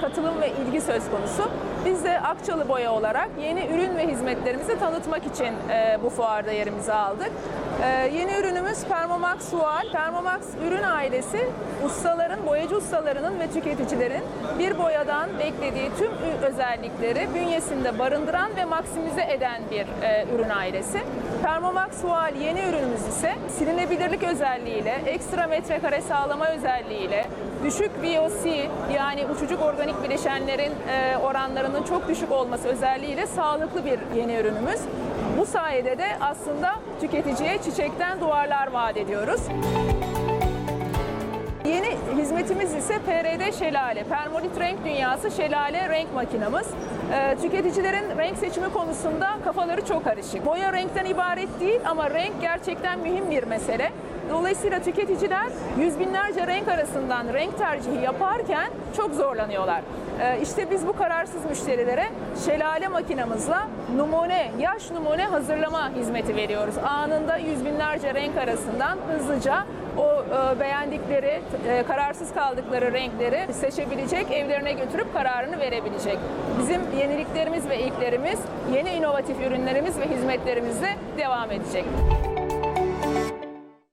katılım ve ilgi söz konusu. Biz de Akçalı Boya olarak yeni ürün ve hizmetlerimizi tanıtmak için e, bu fuarda yerimizi aldık. E, yeni ürünümüz Permomax Sual. Permomax ürün ailesi ustaların, boyacı ustalarının ve tüketicilerin bir boyadan beklediği tüm özellikleri bünyesinde barındıran ve maksimize eden bir e, ürün ailesi. Permomax Sual yeni ürünümüz ise silinebilirlik özelliğiyle, ekstra metrekare sağlama özelliğiyle, düşük VOC yani uçucuk organik bileşenlerin e, oranlarının çok düşük olması özelliğiyle sağlıklı bir yeni ürünümüz. Bu sayede de aslında tüketiciye çiçekten duvarlar vaat ediyoruz. Yeni hizmetimiz ise PRD Şelale, Permolit Renk Dünyası Şelale renk makinamız. Ee, tüketicilerin renk seçimi konusunda kafaları çok karışık. Boya renkten ibaret değil ama renk gerçekten mühim bir mesele. Dolayısıyla tüketiciler yüz binlerce renk arasından renk tercihi yaparken çok zorlanıyorlar. Ee, işte biz bu kararsız müşterilere şelale makinamızla numune, yaş numune hazırlama hizmeti veriyoruz. Anında yüz binlerce renk arasından hızlıca o e, beğendikleri, e, kararsız kaldıkları renkleri seçebilecek, evlerine götürüp kararını verebilecek. Bizim yeniliklerimiz ve ilklerimiz, yeni inovatif ürünlerimiz ve hizmetlerimizle devam edecek.